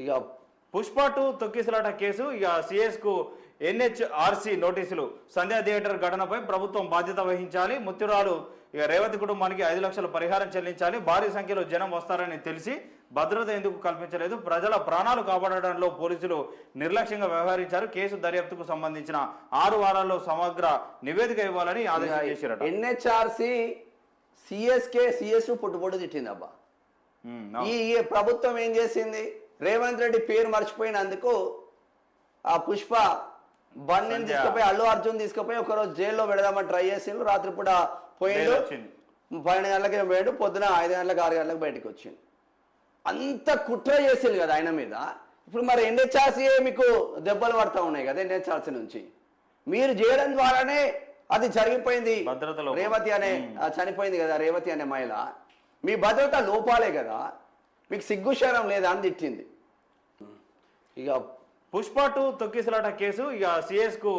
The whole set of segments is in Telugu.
ఇక పుష్ప టూ తొక్కిసలాట కేసు. ఇక సిఎస్కు ఎన్హెచ్ఆర్సి నోటీసులు. సంధ్యా థియేటర్ ఘటనపై ప్రభుత్వం బాధ్యత వహించాలి. ముత్తురాలు ఇక రేవతి కుటుంబానికి ఐదు లక్షల పరిహారం చెల్లించాలి. భారీ సంఖ్యలో జనం వస్తారని తెలిసి భద్రత ఎందుకు కల్పించలేదు? ప్రజల ప్రాణాలు కాపాడడంలో పోలీసులు నిర్లక్ష్యంగా వ్యవహరించారు. కేసు దర్యాప్తుకు సంబంధించిన ఆరు వారాల్లో సమగ్ర నివేదిక ఇవ్వాలని ఆదేశం చేశారట. ఎన్హెచ్ఆర్సి సిఎస్కే సిఎస్ పొట్టు పొట్టు తిట్టింది అబ్బా. ఉమ్, ఈ ఈ ప్రభుత్వం ఏం చేసింది? రేవంత్ రెడ్డి పేరు మర్చిపోయినందుకు ఆ పుష్ప బండిని. తీసుకుపోయి అల్లు అర్జున్ తీసుకుపోయి ఒకరోజు జైల్లో పెడదామని ట్రై చేసిండు. రాత్రిపూట పోయిండు. పన్నెండు గంటలకి పోయాడు పొద్దున ఐదు గంటలకు ఆరు గంటలకు బయటకు వచ్చిండు. అంత కుట్ర చేసింది కదా ఆయన మీద. ఇప్పుడు మరి ఎన్హెచ్ఆర్సీ మీకు దెబ్బలు పడతా ఉన్నాయి కదా ఎన్హెచ్ఆర్సీ నుంచి? మీరు చేయడం ద్వారానే అది జరిగిపోయింది. రేవతి అనే చనిపోయింది కదా రేవతి అనే మహిళ. మీ భద్రత లోపాలే కదా. మీకు సిగ్గుశరం లేదా అని తిట్టింది. ఇక పుష్ప టూ తొక్కిసలాట కేసు ఇక సిఎస్కు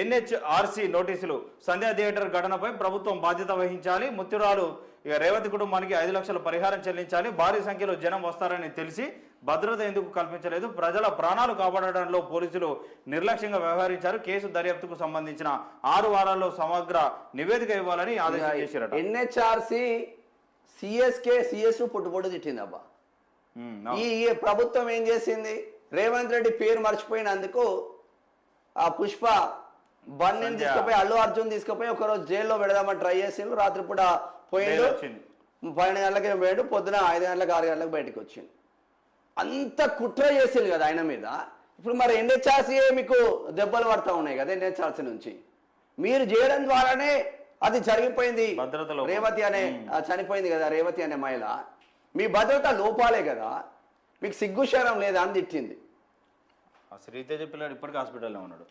ఎన్హెచ్ఆర్సి నోటీసులు. సంధ్యా థియేటర్ ఘటనపై ప్రభుత్వం బాధ్యత వహించాలి. ముత్తురాలు ఇక రేవతి కుటుంబానికి ఐదు లక్షల పరిహారం చెల్లించాలి. భారీ సంఖ్యలో జనం వస్తారని తెలిసి భద్రత ఎందుకు కల్పించలేదు? ప్రజల ప్రాణాలు కాపాడడంలో పోలీసులు నిర్లక్ష్యంగా వ్యవహరించారు. కేసు దర్యాప్తుకు సంబంధించిన ఆరు వారాల్లో సమగ్ర నివేదిక ఇవ్వాలని ఆదేశం చేశారట ఎన్హెచ్ఆర్సి సిఎస్కే సిఎస్ పొట్టు పొట్టు తిట్టింది అబ్బా. ఉమ్, ఈ ఈ ప్రభుత్వం ఏం చేసింది? రేవంత్ రెడ్డి పేరు మర్చిపోయినందుకు ఆ పుష్ప సంధ్య. తీసుకుపోయి అల్లు అర్జున్ తీసుకుపోయి ఒకరోజు జైల్లో పెడదామని ట్రై చేసిండు. రాత్రిపూట పోయిండు. పన్నెండు గంటలకి పోయాడు. పొద్దున ఐదు గంటలకు ఆరు గంటలకు బయటకు వచ్చిండు. అంత కుట్ర చేసింది కదా ఆయన మీద. ఇప్పుడు మరి ఎన్హెచ్ఆర్సీ మీకు దెబ్బలు పడతా ఉన్నాయి కదా ఎన్హెచ్ఆర్సీ నుంచి? మీరు చేయడం ద్వారానే అది జరిగిపోయింది. రేవతి అనే ఆ, చనిపోయింది కదా రేవతి అనే మహిళ. మీ భద్రత లోపాలే కదా. మీకు సిగ్గుషారం లేదా అని తిట్టింది. ఆ శ్రీతేజ పిల్లాడు ఇప్పటికీ హాస్పిటల్లో ఉన్నాడు.